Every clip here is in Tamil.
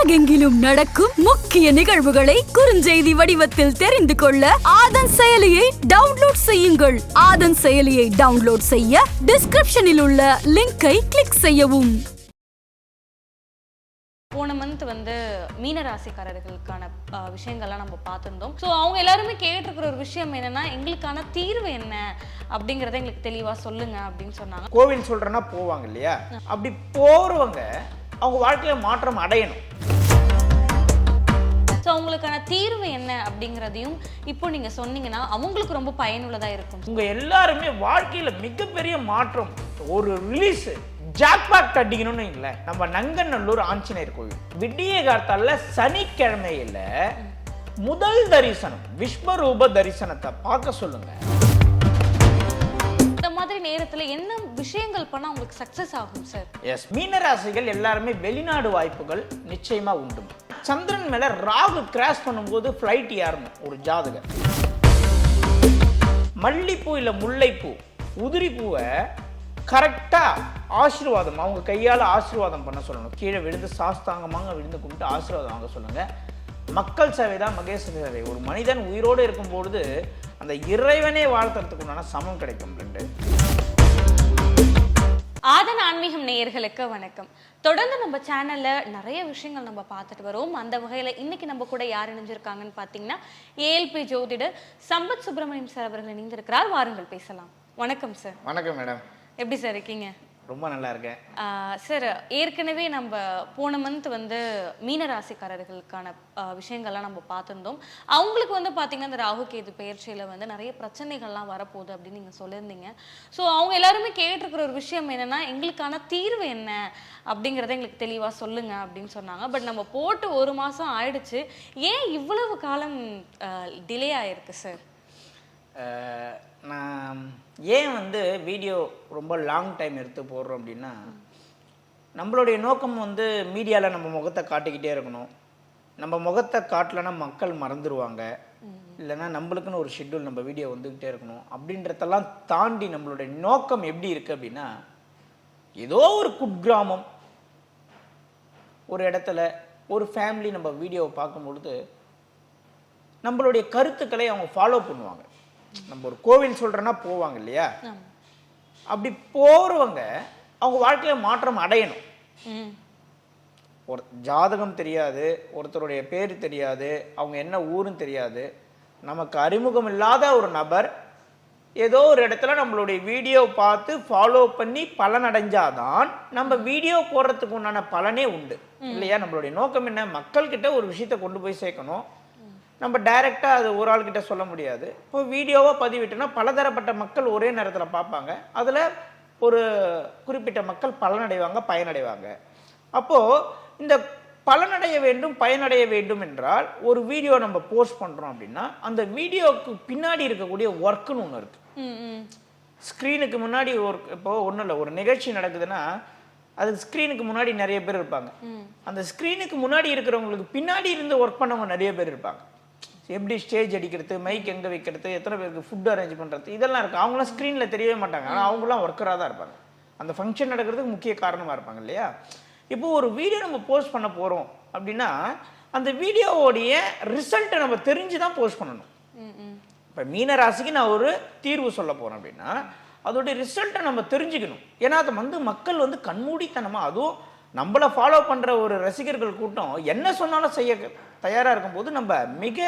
உலகெங்கிலும் நடக்கும் முக்கிய நிகழ்வுகளை குறுஞ்செய்தி வடிவத்தில் தெரிந்து கொள்ள ஆதன் செயலியை டவுன்லோட் செய்யுங்கள். ஆதன் செயலியை டவுன்லோட் செய்ய டிஸ்கிரிப்ஷனில் உள்ள லிங்கை கிளிக் செய்யவும். போன மந்த் வந்து மீன ராசிக்காரர்களுக்கான அஹ், விஷயங்கள்லாம் நம்ம பார்த்துருந்தோம். ஸோ அவங்க எல்லாருமே கேட்டிருக்கிற ஒரு விஷயம் என்னன்னா எங்களுக்கான தீர்வு என்ன? அப்படிங்கிறத எங்களுக்கு தெளிவாக சொல்லுங்க அப்படின்னு சொன்னாங்க. கோவில் சொல்றேன்னா போவாங்க இல்லையா? அப்படி போறவங்க அவங்க வாழ்க்கையில மாற்றம் அடையணும். ஸோ அவங்களுக்கான தீர்வு என்ன அப்படிங்கிறதையும் இப்போ நீங்க சொன்னீங்கன்னா அவங்களுக்கு ரொம்ப பயனுள்ளதா இருக்கும். உங்க எல்லாருமே வாழ்க்கையில மிகப்பெரிய மாற்றம். ஒரு ரிலீஸ் ஜாக்பாட் அடிக்கணும்னு வைங்களேன். நம்ம நங்கநல்லூர் ஆஞ்சநேயர் கோவில். விடிய காலத்தால சனிக்கிழமையில முதல் தரிசனம் விஸ்வரூப தரிசனத்தை பார்க்க சொல்லுங்க. இந்த மாதிரி நேரத்துல என்ன விஷயங்கள் பண்ணா உங்களுக்கு சக்சஸ் ஆகும் சார் எஸ் மீனராசிகள் எல்லாருமே வெளிநாடு வாய்ப்புகள் நிச்சயமா உண்டு. சந்திரன் மேல ராகு கிராஸ் பண்ணும்போது ஃப்ளைட் ஏறணும் ஒரு ஜாதகர். மல்லிப்பூ இல்ல முல்லைப்பூ? உதிரி பூவை கரெக்டா ஆசீர்வாதம் அவங்க கையால ஆசீர்வாதம் பண்ண சொல்லணும். கீழே விழுந்து சாஸ்தாங்கமாக விழுந்து கும்பிட்டு ஆசீர்வாதம் வாங்க சொல்லுங்க. மக்கள் சேவை தான் மகேச சேவை. ஒரு மனிதன் உயிரோடு இருக்கும்பொழுது அந்த இறைவனே வாழ்த்துறதுக்கு உண்டான சமம் கிடைக்கும் ரெண்டு. ஆதன் ஆன்மீகம் நேயர்களுக்கு வணக்கம். தொடர்ந்து நம்ம சேனல்ல நிறைய விஷயங்கள் நம்ம பார்த்துட்டு வரோம். அந்த வகையில இன்னைக்கு நம்ம கூட யார் இணைஞ்சிருக்காங்கன்னு பார்த்தீங்கன்னா ஏஎல்பி ஜோதிடர் சம்பத் சுப்பிரமணியம் சார் அவர்கள் இணைந்திருக்கிறார். வாருங்கள் பேசலாம். வணக்கம் சார் வணக்கம் மேடம் எப்படி சார் இருக்கீங்க? ரொம்ப நல்லா இருக்கேன். சார் ஏற்கனவே நம்ம போன மந்த் வந்து மீன ராசிக்காரர்களுக்கான விஷயங்கள்லாம் நம்ம பார்த்துருந்தோம். அவங்களுக்கு வந்து பார்த்தீங்கன்னா இந்த ராகு கேது பயிற்சியில் வந்து நிறைய பிரச்சனைகள்லாம் வரப்போகுது அப்படின்னு நீங்கள் சொல்லியிருந்தீங்க. ஸோ அவங்க எல்லாருமே கேட்டிருக்கிற ஒரு விஷயம் என்னென்னா எங்களுக்கான தீர்வு என்ன அப்படிங்கிறத எங்களுக்கு தெளிவாக சொல்லுங்க அப்படின்னு சொன்னாங்க. பட் நம்ம போட்டு ஒரு மாதம் ஆயிடுச்சு. ஏன் இவ்வளவு காலம் டிலே ஆயிருக்கு சார்? நான் ஏன் வந்து வீடியோ ரொம்ப லாங் டைம் எடுத்து போடுறோம் அப்படின்னா நம்மளுடைய நோக்கம் வந்து மீடியாவில் நம்ம முகத்தை காட்டிக்கிட்டே இருக்கணும். நம்ம முகத்தை காட்டலைன்னா மக்கள் மறந்துடுவாங்க இல்லைன்னா நம்மளுக்குன்னு ஒரு ஷெட்யூல் நம்ம வீடியோ வந்துக்கிட்டே இருக்கணும். அப்படின்றதெல்லாம் தாண்டி நம்மளுடைய நோக்கம் எப்படி இருக்குது அப்படின்னா ஏதோ ஒரு குட்கிராமம் ஒரு இடத்துல ஒரு ஃபேமிலி நம்ம வீடியோவை பார்க்கும்பொழுது நம்மளுடைய கருத்துக்களை அவங்க ஃபாலோ பண்ணுவாங்க. நம்ம ஒரு கோவில் சொல்றேன்னா போவாங்க இல்லையா? அப்படி போறவங்க அவங்க வாழ்க்கையில மாற்றம் அடையணும். ஒரு ஜாதகம் தெரியாது ஒருத்தருடைய பேர் தெரியாது அவங்க என்ன ஊருன்னு தெரியாது. நமக்கு அறிமுகம் இல்லாத ஒரு நபர் ஏதோ ஒரு இடத்துல நம்மளுடைய வீடியோ பார்த்து ஃபாலோ பண்ணி பலன் அடைஞ்சாதான் நம்ம வீடியோ போடுறதுக்கு உண்டான பலனே உண்டு. இல்லையா? நம்மளுடைய நோக்கம் என்ன? மக்கள்கிட்ட ஒரு விஷயத்தை கொண்டு போய் சேர்க்கணும். நம்ம டைரக்டா அது ஒரு ஆள் கிட்ட சொல்ல முடியாது. இப்போ வீடியோவா பதிவிட்டோம்னா பலதரப்பட்ட மக்கள் ஒரே நேரத்தில் பார்ப்பாங்க. அதுல ஒரு குறிப்பிட்ட மக்கள் பலனடைவாங்க பயனடைவாங்க. அப்போ இந்த பலனடைய வேண்டும் பயனடைய வேண்டும் என்றால் ஒரு வீடியோ நம்ம போஸ்ட் பண்றோம் அப்படின்னா அந்த வீடியோவுக்கு பின்னாடி இருக்கக்கூடிய ஒர்க்குன்னு ஒன்று இருக்கு. ம் ம். ஸ்க்ரீனுக்கு முன்னாடி ஒரு இப்போ ஒன்றும் இல்லை ஒரு நிகழ்ச்சி நடக்குதுன்னா அது ஸ்க்ரீனுக்கு முன்னாடி நிறைய பேர் இருப்பாங்க. அந்த ஸ்க்ரீனுக்கு முன்னாடி இருக்கிறவங்களுக்கு பின்னாடி இருந்து ஒர்க் பண்ணவங்க நிறைய பேர் இருப்பாங்க. எப்படி ஸ்டேஜ் அடிக்கிறது மைக் எங்கே வைக்கிறது எத்தனை பேருக்கு ஃபுட் அரேஞ்ச் பண்ணுறது இதெல்லாம் இருக்குது அவங்களாம் ஸ்க்ரீனில் தெரியவே மாட்டாங்க. ஆனால் அவங்களாம் ஒர்க்கராக தான் இருப்பாங்க. அந்த ஃபங்க்ஷன் நடக்கிறதுக்கு முக்கிய காரணமாக இருப்பாங்க இல்லையா? இப்போ ஒரு வீடியோ நம்ம போஸ்ட் பண்ண போகிறோம் அப்படின்னா அந்த வீடியோவோடைய ரிசல்ட்டை நம்ம தெரிஞ்சு தான் போஸ்ட் பண்ணணும் இப்போ மீனராசிக்கு நான் ஒரு தீர்வு சொல்ல போறேன் அப்படின்னா அதோடைய ரிசல்ட்டை நம்ம தெரிஞ்சுக்கணும். ஏன்னா அதை வந்து மக்கள் வந்து கண்மூடித்தனமாக அதுவும் நம்மளை ஃபாலோ பண்ணுற ஒரு ரசிகர்கள் கூட்டம் என்ன சொன்னாலும் செய்ய தயாராக இருக்கும்போது நம்ம மிக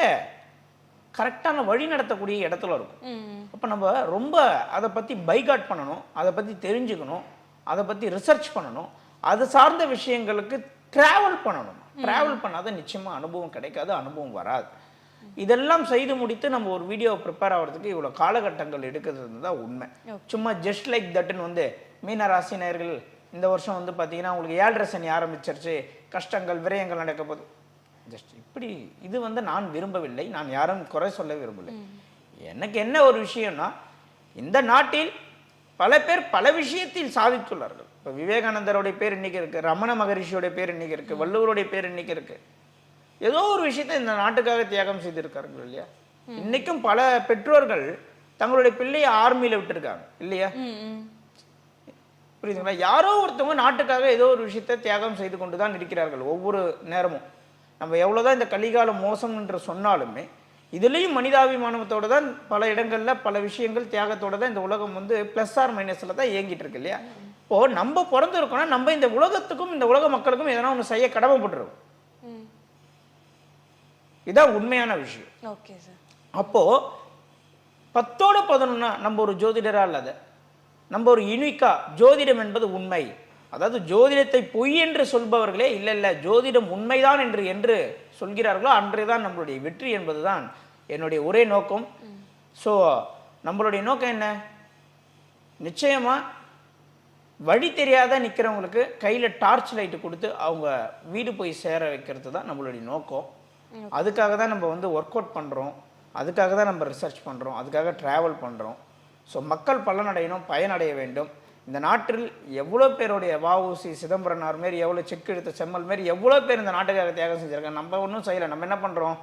கரெக்டான வழி நடத்தக்கூடிய இடத்துல இருக்கும். அப்போ நம்ம ரொம்ப அதை பற்றி பைகாட் பண்ணணும் அதை பற்றி தெரிஞ்சுக்கணும் அதை பற்றி ரிசர்ச் பண்ணணும் அது சார்ந்த விஷயங்களுக்கு ட்ராவல் பண்ணணும். ட்ராவல் பண்ணாத நிச்சயமாக அனுபவம் கிடைக்காது அனுபவம் வராது. இதெல்லாம் செய்து முடித்து நம்ம ஒரு வீடியோ ப்ரிப்பேர் ஆகிறதுக்கு இவ்வளோ காலகட்டங்கள் எடுக்கிறது தான் உண்மை சும்மா ஜஸ்ட் லைக் தட்டுன்னு வந்து மீன ராசினியர்கள் இந்த வருஷம் வந்து பார்த்தீங்கன்னா உங்களுக்கு ஏழரை சனி ஆரம்பிச்சிருச்சு. கஷ்டங்கள் விரயங்கள் நடக்க போகுது. ஜஸ்ட் இப்படி இது வந்து நான் விரும்பவில்லை. நான் யாரும் குறை சொல்ல விரும்பவில்லை. எனக்கு என்ன ஒரு விஷயம்னா இந்த நாட்டில் பல பேர் பல விஷயத்தில் சாதித்துள்ளார்கள். இப்போ விவேகானந்தருடைய பேர் இன்னைக்கு இருக்கு. ரமண மகரிஷியோட பேர் இன்னைக்கு இருக்கு. வள்ளுவருடைய பேர் இன்னைக்கு இருக்கு. ஏதோ ஒரு விஷயத்தை இந்த நாட்டுக்காக தியாகம் செய்திருக்கார்கள் இல்லையா? இன்னைக்கும் பல பெற்றோர்கள் தங்களுடைய பிள்ளையை ஆர்மியில விட்டுருக்காங்க. இல்லையா? புரியுதுங்களா? யாரோ ஒருத்தவங்க நாட்டுக்காக ஏதோ ஒரு விஷயத்தை தியாகம் செய்து கொண்டு தான் இருக்கிறார்கள் ஒவ்வொரு நேரமும். நம்ம எவ்வளவுதான் இந்த கலிகாலம் மோசம் என்று சொன்னாலுமே இதுலேயும் மனிதாபிமானத்தோட தான் பல இடங்கள்ல பல விஷயங்கள் தியாகத்தோட தான் இந்த உலகம் வந்து ப்ளஸ் ஆர் மைனஸ்ல தான் இயங்கிட்டு இருக்கு இல்லையா? இப்போ நம்ம பிறந்திருக்கோம்னா நம்ம இந்த உலகத்துக்கும் இந்த உலக மக்களுக்கும் எதனா ஒன்று செய்ய கடமைப்பட்டிருக்கோம். ம். இதான் உண்மையான விஷயம். Okay sir. அப்போ பத்தோட பதினொன்னா நம்ம ஒரு ஜோதிடரா இல்லாத நம்ம ஒரு யுனிக்கா ஜோதிடம் என்பது உண்மை. அதாவது ஜோதிடத்தை பொய் என்று சொல்பவர்களே இல்லை இல்லை ஜோதிடம் உண்மைதான் என்று என்று சொல்கிறார்களோ அன்றைதான் நம்மளுடைய வெற்றி என்பதுதான் என்னுடைய ஒரே நோக்கம். ஸோ நம்மளுடைய நோக்கம் என்ன? நிச்சயமா வழி தெரியாத நிற்கிறவங்களுக்கு கையில் டார்ச் லைட்டு கொடுத்து அவங்க வீடு போய் சேர வைக்கிறது தான் நம்மளுடைய நோக்கம். அதுக்காக தான் நம்ம வந்து ஒர்க் அவுட் பண்ணுறோம் அதுக்காக தான் நம்ம ரிசர்ச் பண்ணுறோம் அதுக்காக ட்ராவல் பண்ணுறோம் ஸோ மக்கள் பலனடையணும் பயனடைய வேண்டும். இந்த நாட்டில் எவ்வளோ பேருடைய வஉசி சிதம்பரனார் மாரி எவ்வளோ செக் எடுத்த செம்மல் மாரி எவ்வளோ பேர் இந்த நாட்டுக்காக தியாகம் செஞ்சிருக்காங்க. நம்ம ஒன்றும் செய்யலை. நம்ம என்ன பண்ணுறோம்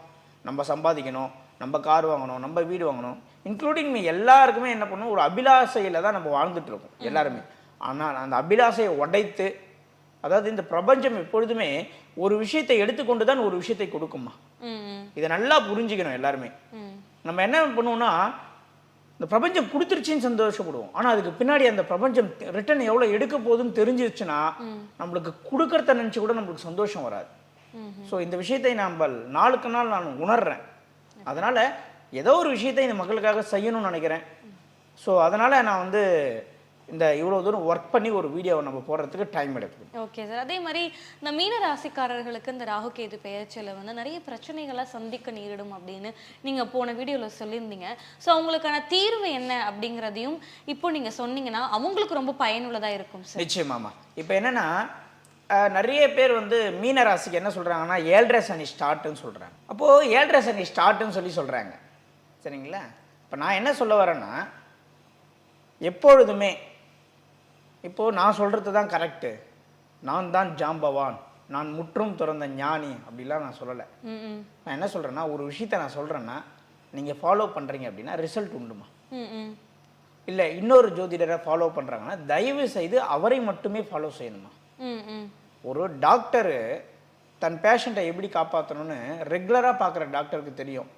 நம்ம சம்பாதிக்கணும் நம்ம கார் வாங்கணும் நம்ம வீடு வாங்கணும். இன்க்ளூடிங் மீ எல்லாருக்குமே என்ன பண்ணணும் ஒரு அபிலாசையில் தான் நம்ம வாழ்ந்துட்டு இருக்கோம் எல்லாருமே. ஆனால் அந்த அபிலாசையை உடைத்து அதாவது இந்த பிரபஞ்சம் எப்பொழுதுமே ஒரு விஷயத்தை எடுத்துக்கொண்டு தான் ஒரு விஷயத்தை கொடுக்குமா? இதை நல்லா புரிஞ்சுக்கணும் எல்லாருமே. நம்ம என்ன பண்ணுவோம்னா இந்த பிரபஞ்சம் கொடுத்துருச்சின்னு சந்தோஷப்படுவோம். ஆனா அதுக்கு பின்னாடி அந்த பிரபஞ்சம் ரிட்டர்ன் எவ்வளவு எடுக்க போகுதுன்னு தெரிஞ்சிருச்சுன்னா நம்மளுக்கு கொடுக்கறத நினைச்சு கூட நம்மளுக்கு சந்தோஷம் வராது. ஸோ இந்த விஷயத்தை நாம் நாளுக்கு நாள் நான் உணர்றேன். அதனால ஏதோ ஒரு விஷயத்தை இந்த மக்களுக்காக செய்யணும்னு நினைக்கிறேன். ஸோ அதனால நான் வந்து இந்த இவ்வளவு தூரம் ஒர்க் பண்ணி ஒரு வீடியோவை நம்ம போடுறதுக்கு டைம் எடுக்குது. ஓகே சார் அதே மாதிரி இந்த மீன ராசிக்காரர்களுக்கு இந்த ராகு கேது பெயர்ச்சியில் வந்து நிறைய பிரச்சனைகளை சந்திக்க நேரிடும் அப்படின்னு நீங்க போன வீடியோல சொல்லியிருந்தீங்க. ஸோ அவங்களுக்கான தீர்வு என்ன அப்படிங்கிறதையும் இப்போ நீங்க சொன்னீங்கன்னா அவங்களுக்கு ரொம்ப பயனுள்ளதா இருக்கும் சார் நிச்சயமாமா இப்போ என்னன்னா நிறைய பேர் வந்து மீன ராசிக்கு என்ன சொல்றாங்கன்னா ஏழரை சனி ஸ்டார்ட்னு சொல்றாங்க. அப்போ ஏழரை சனி ஸ்டார்ட்னு சொல்லி சொல்றாங்க. சரிங்களா? இப்போ நான் என்ன சொல்ல வரேன்னா எப்பொழுதுமே இப்போ நான் சொல்றது தான் கரெக்டு நான் தான் ஜாம்பவான். நான் முற்றும் துறந்த ஞானி அப்படிலாம் நான் சொல்லலை. நான் என்ன சொல்றேன்னா ஒரு விஷயத்த நான் சொல்றேன்னா நீங்க ஃபாலோ பண்றீங்க அப்படின்னா ரிசல்ட் உண்டுமா? இல்லை இன்னொரு ஜோதிடரை ஃபாலோ பண்ணுறாங்கன்னா தயவு செய்து அவரை மட்டுமே ஃபாலோ செய்யணுமா? ஒரு டாக்டரு தன் பேஷண்ட்டை எப்படி காப்பாற்றணும்னு ரெகுலராக பார்க்குற டாக்டருக்கு தெரியும்.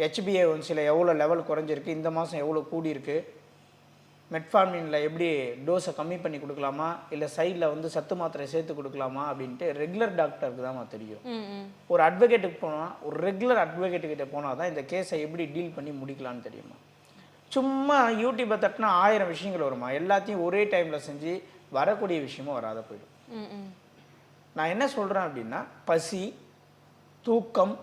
ஹெச்பிஏ ஒன்சில் எவ்வளோ லெவல் குறைஞ்சிருக்கு இந்த மாதம் எவ்வளோ கூடியிருக்கு மெட்ஃபார்மினில் எப்படி டோஸை கம்மி பண்ணி கொடுக்கலாமா? இல்லை சைடில் வந்து சத்து மாத்திரை சேர்த்து கொடுக்கலாமா? அப்படின்ட்டு ரெகுலர் டாக்டருக்கு தான் தெரியும். ஒரு அட்வொகேட்டுக்கு போனால் ஒரு ரெகுலர் அட்வொகேட்டுக்கிட்ட போனால் தான் இந்த கேஸை எப்படி டீல் பண்ணி முடிக்கலாம்னு தெரியுமா? சும்மா யூடியூப்பை தட்டினா ஆயிரம் விஷயங்கள் வருமா? எல்லாத்தையும் ஒரே டைமில் செஞ்சு வரக்கூடிய விஷயமும் வராத போயிடும். நான் என்ன சொல்கிறேன் அப்படின்னா பசி தூக்கம்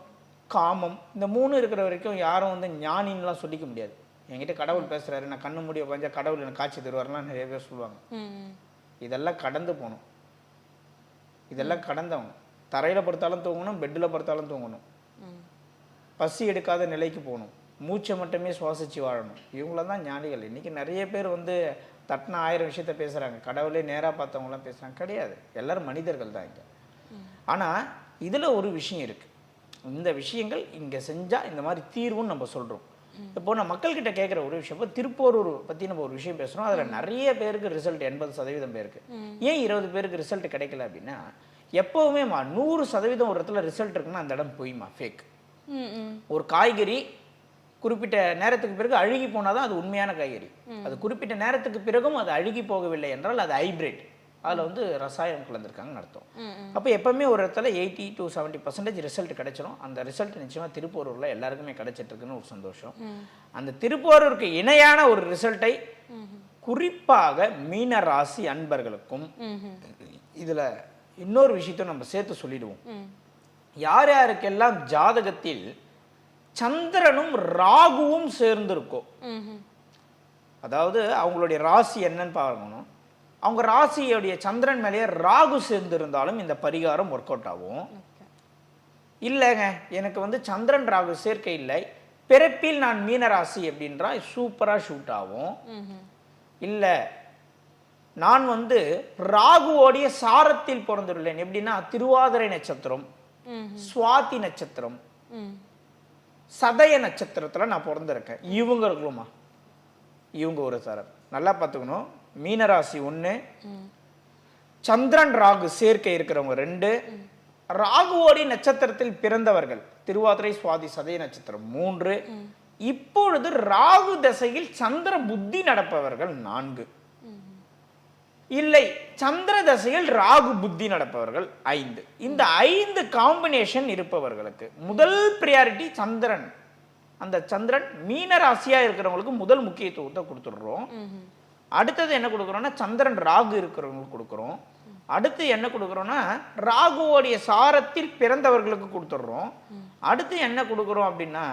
காமம் இந்த மூணு இருக்கிற வரைக்கும் யாரும் வந்து ஞானின்லாம் சொல்லிக்க முடியாது. என்கிட்ட கடவுள் பேசுகிறாரு நான் கண்ணு மூடி உட்காந்து கடவுள் எனக்கு காட்சி தருவார்லாம் நிறைய பேர் சொல்லுவாங்க. இதெல்லாம் கடந்து போகணும். இதெல்லாம் கடந்தவங்க. தரையில் படுத்தாலும் தூங்கணும் பெட்டில் படுத்தாலும் தூங்கணும். பசி எடுக்காத நிலைக்கு போகணும். மூச்சை மட்டுமே சுவாசிச்சு வாழணும். இவங்கள தான் ஞானிகள். இன்னைக்கு நிறைய பேர் வந்து தட்டின ஆயிரம் விஷயத்த பேசுகிறாங்க கடவுளே நேராக பார்த்தவங்களாம் பேசுகிறாங்க கிடையாது. எல்லாரும் மனிதர்கள் தான் இங்கே. ஆனால் இதில் ஒரு விஷயம் இருக்குது இந்த விஷயங்கள் இங்கே செஞ்சால் இந்த மாதிரி தீர்வுன்னு நம்ம சொல்கிறோம் இப்போ நான் மக்கள்கிட்ட கேட்குற ஒரு விஷயம் இப்போ திருப்போரூர் பற்றி நம்ம ஒரு விஷயம் பேசுகிறோம் அதில் நிறைய பேருக்கு ரிசல்ட் எண்பது சதவீதம் பேருக்கு. ஏன் இருபது பேருக்கு ரிசல்ட் கிடைக்கல அப்படின்னா எப்போவுமேமா நூறு சதவீதம் ஒரு இடத்துல ரிசல்ட் இருக்குன்னா அந்த இடம் பொய்மா ஃபேக் ஒரு காய்கறி குறிப்பிட்ட நேரத்துக்கு பிறகு அழுகி போனாதான் அது உண்மையான காய்கறி. அது குறிப்பிட்ட நேரத்துக்கு பிறகும் அது அழுகி போகவில்லை என்றால் அது ஹைபிரிட் அதில் வந்து ரசாயனம் கலந்துருக்காங்கன்னு அர்த்தம். அப்போ எப்பவுமே ஒரு இடத்துல eighty to seventy percentage result கிடைச்சிரும். அந்த ரிசல்ட் நிச்சயமாக திருப்பூரூரில் எல்லாருக்குமே கிடைச்சிட்டு இருக்குன்னு ஒரு சந்தோஷம். அந்த திருப்பூரூருக்கு இணையான ஒரு ரிசல்ட்டை குறிப்பாக மீன ராசி அன்பர்களுக்கும் இதில் இன்னொரு விஷயத்தையும் நம்ம சேர்த்து சொல்லிடுவோம். யார் யாருக்கெல்லாம் ஜாதகத்தில் சந்திரனும் ராகுவும் சேர்ந்திருக்கோ அதாவது அவங்களுடைய ராசி என்னன்னு பார்க்கணும். அவங்க ராசியுடைய சந்திரன் மேலேயே ராகு சேர்ந்திருந்தாலும் இந்த பரிகாரம் ஒர்க் அவுட் ஆகும். இல்லைங்க எனக்கு வந்து சந்திரன் ராகு சேர்க்கை இல்லை. பிறப்பில் நான் மீன ராசி அப்படின்றா சூப்பராக ஷூட் ஆகும். இல்லை நான் வந்து ராகுவோடைய சாரத்தில் பிறந்துள்ளேன். எப்படின்னா திருவாதிரை நட்சத்திரம் சுவாதி நட்சத்திரம் சதய நட்சத்திரத்துல நான் பிறந்திருக்கேன். இவங்களுக்குமா? இவங்க ஒரு சாரர் நல்லா பார்த்துக்கணும். மீனராசி ஒன்று சந்திரன் ராகு சேர்க்கை இருக்கிறவங்க ரெண்டு. ராகுவோடி நட்சத்திரத்தில் பிறந்தவர்கள். திருவாதிரை சுவாதி சதய நட்சத்திரம் மூன்று. இப்பொழுது ராகு தசையில் சந்திர புத்தி நடப்பவர்கள் நான்கு. இல்லை சந்திர தசையில் ராகு புத்தி நடப்பவர்கள் ஐந்து. இந்த ஐந்து காம்பினேஷன் இருப்பவர்களுக்கு முதல் பிரியாரிட்டி சந்திரன். அந்த சந்திரன் மீன ராசியா இருக்கிறவங்களுக்கு முதல் முக்கியத்துவத்தை கொடுத்துடுறோம். அடுத்தது என்ன கொடுக்குறோம்னா சந்திரன் ராகு இருக்கிறவங்களுக்கு கொடுக்குறோம். அடுத்து என்ன கொடுக்குறோன்னா ராகுவோடைய சாரத்தில் பிறந்தவர்களுக்கு கொடுத்துட்றோம். அடுத்து என்ன கொடுக்குறோம் அப்படின்னா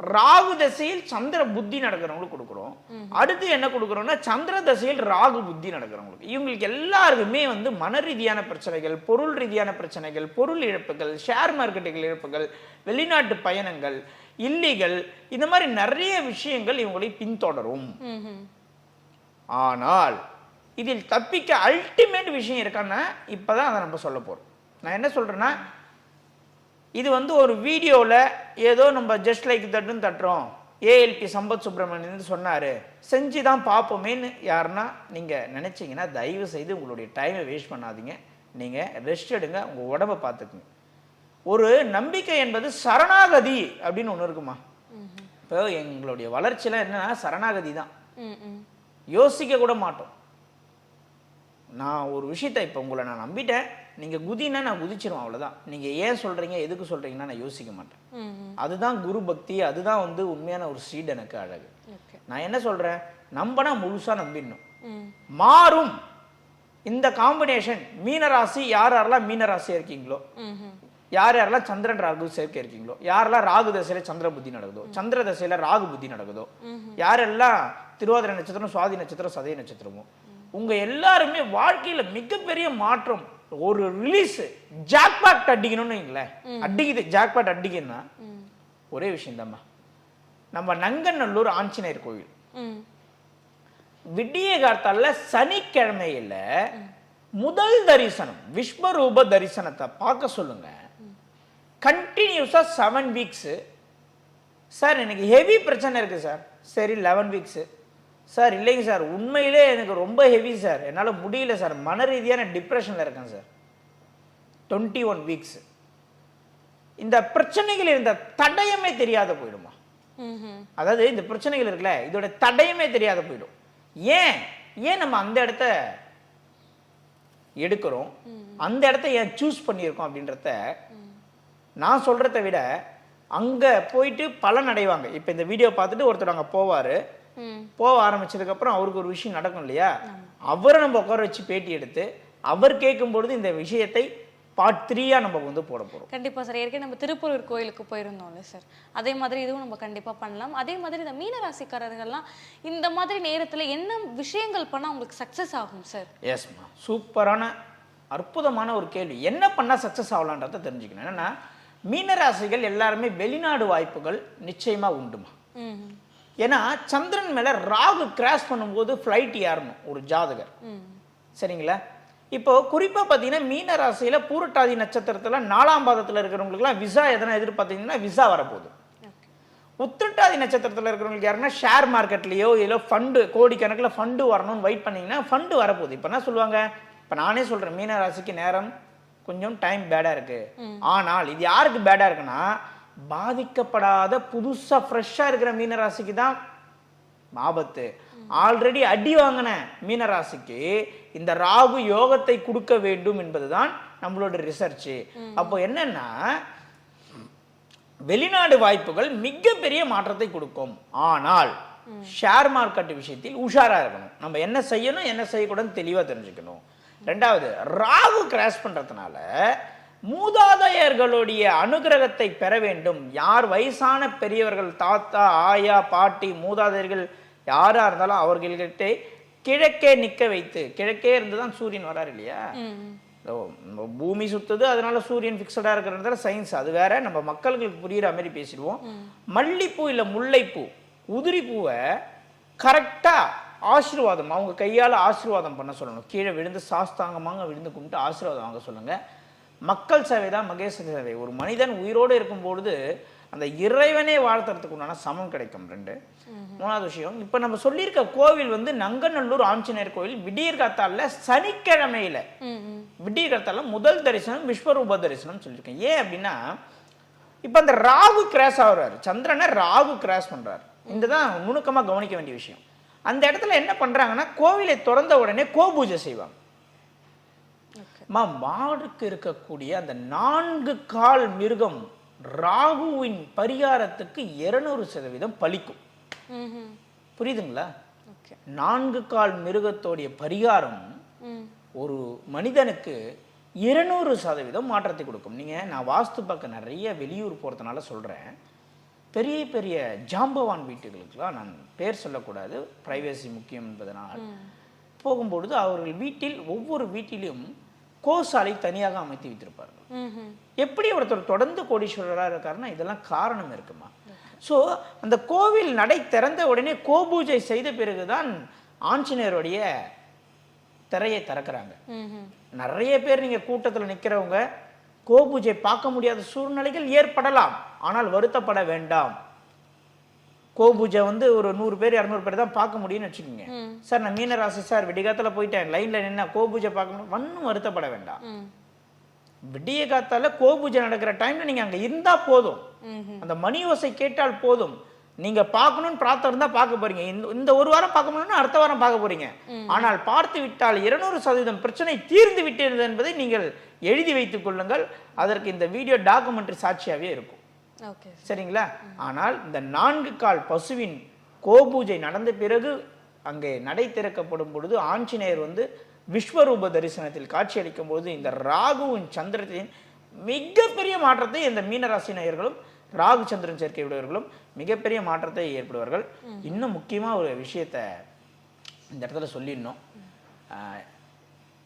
ராகு தசையில் சந்திர புத்தி நடக்கிறவங்களுக்கு கொடுக்குறோம். அடுத்து என்ன கொடுக்குறோம்னா சந்திர தசையில் ராகு புத்தி நடக்கிறவங்களுக்கு. இவங்களுக்கு எல்லாருக்குமே வந்து மன ரீதியான பிரச்சனைகள் பொருள் ரீதியான பிரச்சனைகள் பொருள் இழப்புகள் ஷேர் மார்க்கெட்டுகள் இழப்புகள் வெளிநாட்டு பயணங்கள் இல்லிகள் இந்த மாதிரி நிறைய விஷயங்கள் இவங்களை பின்தொடரும். ஆனால் இதில் தப்பிக்க அல்டிமேட் விஷயம் இருக்கான்னா இப்பதான் அதை நம்ம சொல்ல போறோம். நான் என்ன சொல்றேன்னா இது வந்து ஒரு வீடியோவில் ஏதோ நம்ம ஜஸ்ட் லைக் தட்டுன்னு தட்டுறோம். ஏஎல்பி சம்பத் சுப்பிரமணியன் சொன்னார் செஞ்சு தான் பார்ப்போமேன்னு யாருன்னா நீங்கள் நினச்சிங்கன்னா தயவு செய்து உங்களுடைய டைமை வேஸ்ட் பண்ணாதீங்க. நீங்கள் ரெஸ்ட் எடுங்க உங்கள் உடம்பை பார்த்துக்குங்க. ஒரு நம்பிக்கை என்பது சரணாகதி அப்படின்னு ஒன்று இருக்குமா? இப்போ எங்களுடைய வளர்ச்சியில் என்னன்னா சரணாகதி தான். யோசிக்க கூட மாட்டோம் நான் ஒரு விஷயத்தை இப்போ உங்களை நான் நம்பிட்டேன் நீங்கள் குதினா நான் குதிச்சிருவேன் அவ்வளோதான் நீங்கள் ஏன் சொல்கிறீங்க எதுக்கு சொல்கிறீங்கன்னா நான் யோசிக்க மாட்டேன். அதுதான் குரு பக்தி அதுதான் வந்து உண்மையான ஒரு சீட் எனக்கு அழகு. நான் என்ன சொல்கிறேன் நம்பினா முழுசாக நம்பிடணும். மாறும் இந்த காம்பினேஷன் மீனராசி யார் யாரெல்லாம் மீனராசியாக இருக்கீங்களோ. யார் யாரெல்லாம் சந்திரன் ராகு சேர்க்கை இருக்கீங்களோ யாரெல்லாம் ராகு தசையில சந்திர புத்தி நடக்குதோ சந்திர தசையில ராகு புத்தி நடக்குதோ யாரெல்லாம் திருவாதிரை நட்சத்திரம் சுவாதி நட்சத்திரம் சதய நட்சத்திரமோ உங்க எல்லாருமே வாழ்க்கையில மிகப்பெரிய மாற்றம் ஒரு ரிலீஸ் ஜாக்பாட் அடிக்கணும்னு வைங்களேன். அடிக்குது ஜாக்பாட் அடிக்கணும்னா ஒரே விஷயம் நம்ம நங்கநல்லூர் ஆஞ்சநேயர் கோவில். விடிய காத்தால சனிக்கிழமையில முதல் தரிசனம் விஸ்வரூப தரிசனத்தை பார்க்க சொல்லுங்க. கண்டினியூஸா செவன் வீக்ஸ் சார் எனக்கு ஹெவி பிரச்சனை இருக்கு சார் சரி லெவன் வீக்ஸ் சார் இல்லைங்க சார் உண்மையிலே எனக்கு ரொம்ப ஹெவி சார் என்னால் முடியல சார் மன ரீதியான டிப்ரெஷனில் இருக்கேன் சார் டுவெண்ட்டி ஒன் வீக்ஸ் இந்த பிரச்சனைகள் இருந்த தடயமே தெரியாத போயிடுமா. அதாவது இந்த பிரச்சனைகள் இருக்குல்ல இதோட தடயமே தெரியாத போயிடும். ஏன்? ஏன் நம்ம அந்த இடத்த எடுக்கிறோம்? அந்த இடத்த ஏன் சூஸ் பண்ணியிருக்கோம் அப்படின்றத நான் சொல்றதை விட அங்க போயிட்டு பலன் அடைவாங்க. இப்போ இந்த வீடியோ பார்த்துட்டு ஒருத்தர் அங்க போவாரு. போக ஆரம்பிச்சதுக்கு அப்புறம் அவருக்கு ஒரு விஷயம் நடக்கும் இல்லையா? அவரை நம்ம உட்கார வச்சு பேட்டி எடுத்து அவர் கேட்கும் பொழுது இந்த விஷயத்தை பார்ட் த்ரீயா நம்ம வந்து போட போறோம். கண்டிப்பா சார். ஏற்கனவே நம்ம திருப்பூர் கோயிலுக்கு போயிருந்தோம்ல சார். அதே மாதிரி இதுவும் நம்ம கண்டிப்பா பண்ணலாம். அதே மாதிரி இந்த மீன ராசிக்காரர்கள்லாம் இந்த மாதிரி நேரத்துல என்ன விஷயங்கள் பண்ணா உங்களுக்கு சக்சஸ் ஆகும் சார்? எஸ்மா சூப்பரான அற்புதமான ஒரு கேள்வி. என்ன பண்ணால் சக்ஸஸ் ஆகலான்றத தெரிஞ்சுக்கணும். என்னன்னா மீனராசிகள் எல்லாருமே வெளிநாடு வாய்ப்புகள் நிச்சயமா உண்டுமா? ஏன்னா சந்திரன் மேல ராகு கிராஸ் பண்ணும்போது ஃப்ளைட் ஏறணும் ஒரு ஜாதகர். சரிங்களா? இப்போ குறிப்பா பார்த்தீங்கன்னா மீன ராசியில பூரட்டாதி நட்சத்திரத்துல நாலாம் பாதத்துல இருக்கிறவங்களுக்குலாம் விசா எதனா எதிர்பார்த்தீங்கன்னா விசா வரப்போகுது. உத்திரட்டாதி நட்சத்திரத்தில் இருக்கிறவங்களுக்கு யாருன்னா ஷேர் மார்க்கெட்லயோ இல்லை ஃபண்டு கோடிக்கணக்கில் ஃபண்டு வரணும்னு வெயிட் பண்ணீங்கன்னா ஃபண்டு வரப்போகுது. இப்போ என்ன சொல்லுவாங்க? இப்போ நானே சொல்கிறேன் மீன ராசிக்கு நேரம் கொஞ்சம் டைம் பேடாக இருக்கு. ஆனால் இது யாருக்கு பேடாக இருக்குன்னா பாதிக்கப்படாத புதுசாக ஃப்ரெஷ்ஷாக இருக்கிற மீன ராசிக்கு தான் ஆபத்து. ஆல்ரெடி அடி வாங்கின மீனராசிக்கு இந்த ராகு யோகத்தை கொடுக்க வேண்டும் என்பதுதான் நம்மளோட ரிசர்ச் அப்போ என்னன்னா வெளிநாடு வாய்ப்புகள் மிகப்பெரிய மாற்றத்தை கொடுக்கும். ஆனால் ஷேர் மார்க்கெட் விஷயத்தில் உஷாரா இருக்கணும். நம்ம என்ன செய்யணும் என்ன செய்யக்கூடாதுன்னு தெளிவா தெரிஞ்சுக்கணும். ரெண்டாவது ராகு கிராஷ் பண்றதுனால மூதாதையர்களுடைய அனுகிரகத்தை பெற வேண்டும். யார் வயசான பெரியவர்கள் தாத்தா ஆயா பாட்டி மூதாதையர்கள் யாரா இருந்தாலும் அவர்கள்கிட்ட கிழக்கே நிக்க வைத்து கிழக்கே இருந்து தான் சூரியன் வராரு இல்லையா? பூமி சுத்துது அதனால சூரியன் ஃபிக்ஸடா இருக்கிறதுனால சயின்ஸ் அது வேற நம்ம மக்களுக்கு புரியுற மாதிரி பேசிடுவோம். மல்லிப்பூ இல்ல முல்லைப்பூ உதிரி பூவை கரெக்டா ஆசீர்வாதம் அவங்க கையால் ஆசீர்வாதம் பண்ண சொல்லணும். கீழே விழுந்து சாஸ்தாங்கமாக விழுந்து கும்பிட்டு ஆசீர்வாதம் வாங்க சொல்லுங்க. மக்கள் சேவை தான் மகேச சேவை. ஒரு மனிதன் உயிரோடு இருக்கும்பொழுது அந்த இறைவனே வாழ்த்துறதுக்கு உண்டான சமம் கிடைக்கும் ரெண்டு. மூணாவது விஷயம் இப்போ நம்ம சொல்லியிருக்க கோவில் வந்து நங்கநல்லூர் ஆஞ்சநேயர் கோவில் விடியற் சனிக்கிழமையில. ம் முதல் தரிசனம் விஸ்வரூப தரிசனம் சொல்லியிருக்கேன். ஏன் அப்படின்னா இப்போ அந்த ராகு கிராஸ் ஆகுறாரு. சந்திரனை ராகு கிராஸ் பண்றாரு. இந்த தான் நுணுக்கமாக கவனிக்க வேண்டிய விஷயம். அந்த இடத்துல என்ன பண்றாங்கன்னா கோவிலை திறந்த உடனே கோபூஜை செய்வாங்க. அம்மா மாடுக்கு இருக்கக்கூடிய அந்த நான்கு கால் மிருகம் ராகுவின் பரிகாரத்துக்கு இருநூறு சதவீதம் பலிக்கும் ம் ம் புரியுதுங்களா நான்கு கால் மிருகத்தோடைய பரிகாரம் ம். ஒரு மனிதனுக்கு இருநூறு சதவீதம் மாற்றத்தை கொடுக்கும். நீங்க நான் வாஸ்து பார்க்க நிறைய வெளியூர் போறதுனால சொல்றேன். பெரிய பெரிய ஜாம்பவான் வீட்டுகளுக்கெல்லாம் நான் பேர் சொல்லக்கூடாது. பிரைவசி முக்கியம் என்பதனால். போகும்பொழுது அவர்கள் வீட்டில் ஒவ்வொரு வீட்டிலும் கோசாலை தனியாக அமைத்து வைத்திருப்பார்கள். எப்படி ஒருத்தர் தொடர்ந்து கோடீஸ்வரராக இருக்காருன்னா இதெல்லாம் காரணம் இருக்குமா? ஸோ அந்த கோவில் நடை திறந்த உடனே கோபூஜை செய்த பிறகுதான் ஆஞ்சநேயருடைய திரையை திறக்கிறாங்க. நிறைய பேர் நீங்க கூட்டத்தில் நிக்கிறவங்க கோபூஜை பார்க்க முடியாத சூழ்நிலைகள் ஏற்படலாம். ஆனால் வருத்தப்பட வேண்டாம். கோபூஜை வந்து ஒரு நூறு பேர் இரநூறு பேர் தான் பார்க்க முடியும்னு வச்சுக்கோங்க. சார் நான் மீனராசி சார் விடிகாத்துல போயிட்டேன். லைன்ல நின்னா கோபூஜை பார்க்க முடியும். ஒன்றும் வருத்தப்பட வேண்டாம். விடிய காத்தால கோபூஜை நடக்கிற டைம்ல நீங்க அங்க இருந்தா போதும். அந்த மணி ஓசை கேட்டால் போதும். நீங்க பார்க்கணும்னு பிரார்த்தம் இருந்தா பார்க்க போறீங்க. இந்த ஒரு வாரம் பார்க்க முடியும்னா அடுத்த வாரம் பார்க்க போறீங்க. ஆனால் பார்த்து விட்டால் இருநூறு சதவீதம் பிரச்சனை தீர்ந்து விட்டது என்பதை நீங்கள் எழுதி வைத்துக் கொள்ளுங்கள். அதற்கு இந்த வீடியோ டாக்குமெண்ட்ரி சாட்சியாவே இருக்கும். சரிங்களா? ஆனால் இந்த நான்கு கால் பசுவின் கோபூஜை நடந்த பிறகு அங்கே நடை திறக்கப்படும் பொழுது ஆஞ்சநேயர் வந்து விஸ்வரூப தரிசனத்தில் காட்சியளிக்கும் பொழுது இந்த ராகுவின் சந்திரத்தின் மிகப்பெரிய மாற்றத்தை இந்த மீனராசி நேயர்களும் ராகு சந்திரன் சேர்க்கை உடையவர்களும் மிகப்பெரிய மாற்றத்தை ஏற்படுவார்கள். இன்னும் முக்கியமா ஒரு விஷயத்தை இந்த இடத்துல சொல்லிடணும்.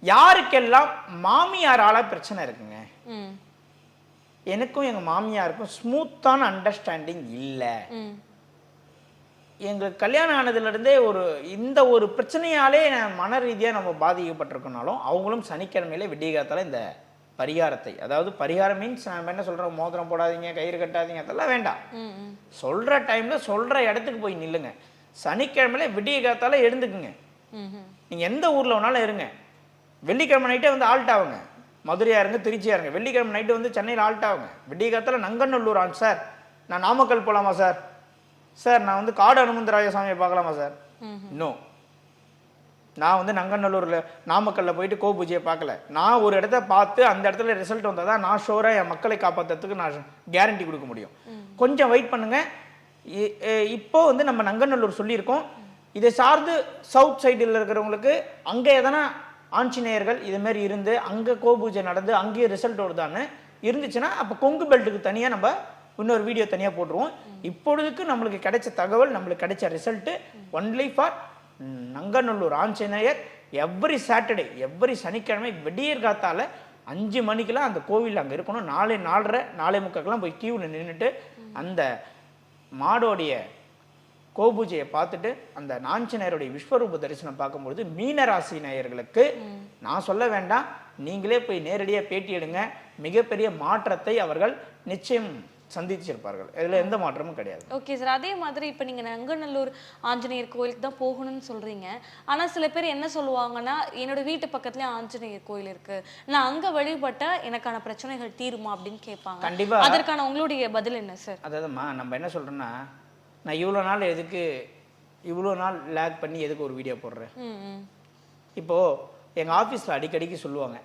யாருக்கெல்லாம் மாமியாரால பிரச்சனை இருக்குங்க? எனக்கும் எங்க மாமியாருக்கும் ஸ்மூத்தான அண்டர்ஸ்டாண்டிங் இல்லை. எங்களுக்கு கல்யாணம் ஆனதுலேருந்தே ஒரு இந்த ஒரு பிரச்சனையாலே மன ரீதியாக நம்ம பாதிக்கப்பட்டிருக்கனாலும் அவங்களும் சனிக்கிழமையில விடியகாத்தால இந்த பரிகாரத்தை. அதாவது பரிகாரம் மீன்ஸ் நம்ம என்ன சொல்கிறோம் மோதிரம் போடாதீங்க கயிறு கட்டாதீங்க அதெல்லாம் வேண்டாம். சொல்கிற டைமில் சொல்கிற இடத்துக்கு போய் நில்லுங்க. சனிக்கிழமையில விடியகாத்தால எழுந்துக்குங்க. ம் ம் நீங்கள் எந்த ஊரில் வேணாலும் இருங்க. வெள்ளிக்கிழமை நைட்டே வந்து ஆல்ட் ஆகுங்க மதுரையா இருங்க திருச்சியா இருங்க. வெள்ளிக்கிழமை நைட்டு வந்து சென்னையில் ஆல்ட் ஆகுங்க விடிய காலத்தில் நங்கநல்லூர் ஆன் சார். நான் நாமக்கல் போகலாமா சார்? சார் நான் வந்து காடு அனுமந்தராய சாமியை பார்க்கலாமா சார்? நோ நான் வந்து நங்கநல்லூரில் நாமக்கல்ல போயிட்டு கோபூஜையை பார்க்கல. நான் ஒரு இடத்த பார்த்து அந்த இடத்துல ரிசல்ட் வந்தால் தான் நான் ஷோராக என் மக்களை காப்பாற்றுறதுக்கு நான் கேரண்டி கொடுக்க முடியும். கொஞ்சம் வெயிட் பண்ணுங்க. இ- எ- இப்போ வந்து நம்ம நங்கநல்லூர் சொல்லியிருக்கோம். இதை சார்ந்து சவுத் சைடில் இருக்கிறவங்களுக்கு அங்கே எதனா ஆஞ்சநேயர்கள் இது மாதிரி இருந்து அங்கே கோபூஜை நடந்து அங்கேயே ரிசல்ட் வருதான்னு இருந்துச்சுன்னா அப்போ கொங்கு பெல்ட்டுக்கு தனியாக நம்ம இன்னொரு வீடியோ தனியாக போட்டுருவோம். இப்பொழுதுக்கு நம்மளுக்கு கிடைச்ச தகவல் நம்மளுக்கு கிடைச்ச result only for Nanganallur Anjaneyar every Saturday every சனிக்கிழமை விடியற் காத்தால அஞ்சு மணிக்கெல்லாம் அந்த கோவில் அங்கே இருக்கணும். நாலு நாலரை நாலே முக்காக்கெல்லாம் போய் கியூவில் நின்றுட்டு அந்த மாடோடைய கோபூஜையை பார்த்துட்டு அந்த நாஞ்சநேயருடைய விஸ்வரூப தரிசனம் பார்க்கும்பொழுது மீனராசி நேயர்களுக்கு நான் சொல்ல வேண்டாம். நீங்களே போய் நேரடியாக பேட்டி எடுங்க. மிகப்பெரிய மாற்றத்தை அவர்கள் நிச்சயம் சந்திச்சிருப்பார்கள். இதுல எந்த மாற்றமும் கிடையாது. ஓகே சார் அதே மாதிரி இப்போ நீங்கள் நங்கநல்லூர் ஆஞ்சநேயர் கோயிலுக்கு தான் போகணும்னு சொல்றீங்க. ஆனா சில பேர் என்ன சொல்லுவாங்கன்னா என்னோட வீட்டு பக்கத்துலயே ஆஞ்சநேயர் கோயில் இருக்கு. நான் அங்க வழிபட்டா எனக்கான பிரச்சனைகள் தீருமா? அப்படின்னு கேட்பாங்க. கண்டிப்பா. அதற்கான உங்களுடைய பதில் என்ன சார் அதாவதும்மா நம்ம என்ன சொல்றோம்னா நான் இவ்வளோ நாள் எதுக்கு இவ்வளோ நாள் லேக் பண்ணி எதுக்கு ஒரு வீடியோ போடுறேன் இப்போது எங்கள் ஆஃபீஸில் அடிக்கடிக்கு சொல்லுவாங்க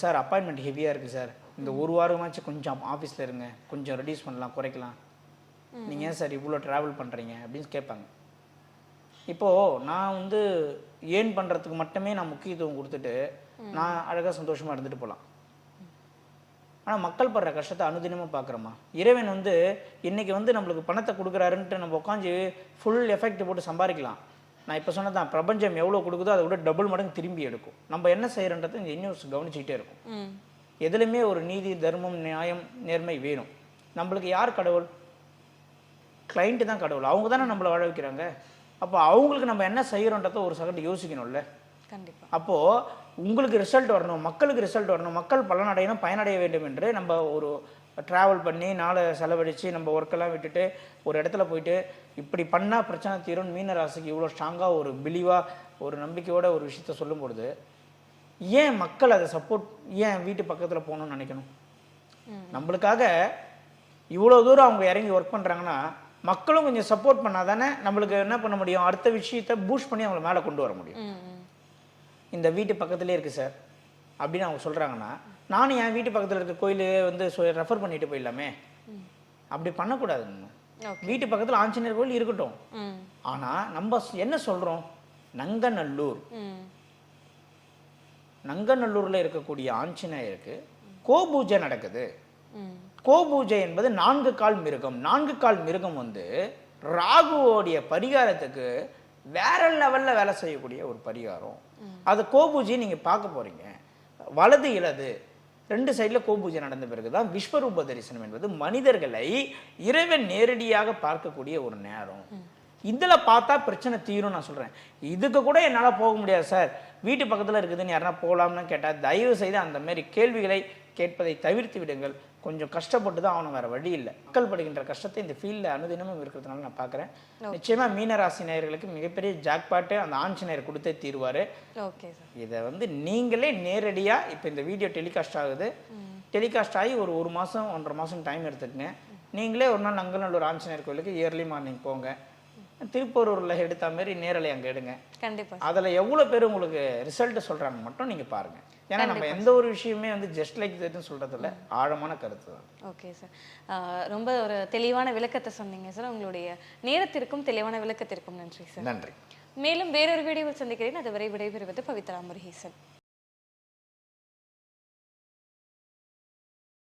சார் அப்பாயின்மெண்ட் ஹெவியாக இருக்குது சார். இந்த ஒரு வாரமாச்சும் கொஞ்சம் ஆஃபீஸில் இருங்க. கொஞ்சம் ரெடியூஸ் பண்ணலாம் குறைக்கலாம். நீங்கள் ஏன் சார் இவ்வளோ ட்ராவல் பண்ணுறீங்க அப்படின்னு கேட்பாங்க. இப்போது நான் வந்து ஏர்ன் பண்ணுறதுக்கு மட்டுமே நான் முக்கியத்துவம் கொடுத்துட்டு நான் அழகாக சந்தோஷமாக இருந்துட்டு போகலாம் ஆனால் மக்கள் படுற கஷ்டத்தை அனுதினமாக பார்க்குறோமா? இறைவன் வந்து இன்றைக்கி வந்து நம்மளுக்கு பணத்தை கொடுக்குறாருன்ட்டு நம்ம உட்காந்து ஃபுல் எஃபெக்ட் போட்டு சம்பாதிக்கலாம். நான் இப்போ சொன்னதான் பிரபஞ்சம் எவ்வளோ கொடுக்குதோ அதை விட டபுள் மடங்கு திரும்பி எடுக்கும். நம்ம என்ன செய்கிறன்றது இந்த நியூஸ் கவனிச்சுக்கிட்டே இருக்கும். எதுலையுமே ஒரு நீதி தர்மம் நியாயம் நேர்மை வேணும். நம்மளுக்கு யார் கடவுள்? கிளைண்ட்டு தான் கடவுள். அவங்க தானே நம்மளை வாழ வைக்கிறாங்க. அப்போ அவங்களுக்கு நம்ம என்ன செய்கிறோன்றத ஒரு செகண்ட் யோசிக்கணும்ல. கண்டிப்பா. அப்போது உங்களுக்கு ரிசல்ட் வரணும் மக்களுக்கு ரிசல்ட் வரணும் மக்கள் பலனடையணும் பயனடைய வேண்டும் என்று நம்ம ஒரு ட்ராவல் பண்ணி நாளை செலவழித்து நம்ம ஒர்க்கெல்லாம் விட்டுட்டு ஒரு இடத்துல போயிட்டு இப்படி பண்ணால் பிரச்சனை தீரும் மீன ராசிக்கு இவ்வளோ ஸ்ட்ராங்காக ஒரு பிலீவாக ஒரு நம்பிக்கையோட ஒரு விஷயத்த சொல்லும் பொழுது ஏன் மக்கள் அதை சப்போர்ட் ஏன் வீட்டு பக்கத்தில் போகணும்னு நினைக்கணும்? நம்மளுக்காக இவ்வளோ தூரம் அவங்க இறங்கி ஒர்க் பண்ணுறாங்கன்னா மக்களும் கொஞ்சம் சப்போர்ட் பண்ணால் தானே நம்மளுக்கு என்ன பண்ண முடியும்? அடுத்த விஷயத்தை பூஸ்ட் பண்ணி அவங்கள மேலே கொண்டு வர முடியும். இந்த வீட்டு பக்கத்துலேயே இருக்குது சார் அப்படின்னு அவங்க சொல்கிறாங்கன்னா நானும் என் வீட்டு பக்கத்தில் இருக்க கோயிலு வந்து ரெஃபர் பண்ணிட்டு போயிடலாமே. அப்படி பண்ணக்கூடாது நம்ம. Okay. வீட்டு பக்கத்தில் ஆஞ்சநேயர் கோயில் இருக்கட்டும். ஆனால் நம்ம என்ன சொல்கிறோம் நங்கநல்லூர். நங்கநல்லூரில் இருக்கக்கூடிய ஆஞ்சநேயருக்கு கோபூஜை நடக்குது. கோபூஜை என்பது நான்கு கால் மிருகம். நான்கு கால் மிருகம் வந்து ராகுவோடைய பரிகாரத்துக்கு வேற லெவல்ல வேலை செய்யக்கூடிய ஒரு பரிகாரம். அது கோபூஜையை நீங்க பார்க்க போறீங்க. வலது இலது ரெண்டு சைடுல கோபூஜை நடந்த பிறகுதான் விஸ்வரூப தரிசனம் என்பது மனிதர்களை இறைவன் நேரடியாக பார்க்கக்கூடிய ஒரு நேரம். இதுல பார்த்தா பிரச்சனை தீரும் நான் சொல்றேன். இதுக்கு கூட என்னால போக முடியாது சார். வீட்டு பக்கத்துல இருக்குதுன்னு யாரா போகலாம்னு கேட்டா தயவு செய்து அந்த மாதிரி கேள்விகளை கேட்பதை தவிர்த்து விடுங்கள். கொஞ்சம் கஷ்டப்பட்டு தான் ஆகணும் வேற வழி இல்லை. மக்கள் படுகின்ற கஷ்டத்தை இந்த ஃபீல்டில் அனுதினமும் இருக்கிறதுனால நான் பார்க்குறேன் நிச்சயமா மீனராசி நேயர்களுக்கு மிகப்பெரிய ஜாக்பாட்டு அந்த ஆஞ்சநேயர் கொடுத்தே தீருவாரு. இதை வந்து நீங்களே நேரடியா இப்போ இந்த வீடியோ டெலிகாஸ்ட் ஆகுது. டெலிகாஸ்ட் ஆகி ஒரு ஒரு மாசம் ஒன்றரை மாசம் டைம் எடுத்துக்கங்க. நீங்களே ஒரு நாள் நங்கநல்லூர் ஆஞ்சநேயர் கோயிலுக்கு இயர்லி மார்னிங் போங்க. திருப்பூரூரில் எடுத்த மாதிரி நேரலை அங்கே எடுங்க. கண்டிப்பா. அதில் எவ்வளோ பேர் உங்களுக்கு ரிசல்ட் சொல்கிறாங்க மட்டும் நீங்கள் பாருங்க. ஏன்னா நம்ம எந்த ஒரு விஷயமே வந்து ஜஸ்ட் லைக் இதுன்னு சொல்கிறதுல ஆழமான கருத்து தான். ஓகே சார் ரொம்ப ஒரு தெளிவான விளக்கத்தை சொன்னீங்க சார் உங்களுடைய நேரத்திற்கும் தெளிவான விளக்கத்திற்கும் நன்றி சார் நன்றி. மேலும் வேறொரு வீடியோவில் சந்திக்கிறேன். அதுவரை விடைபெறுவது பவித்ரா முருகேசன்.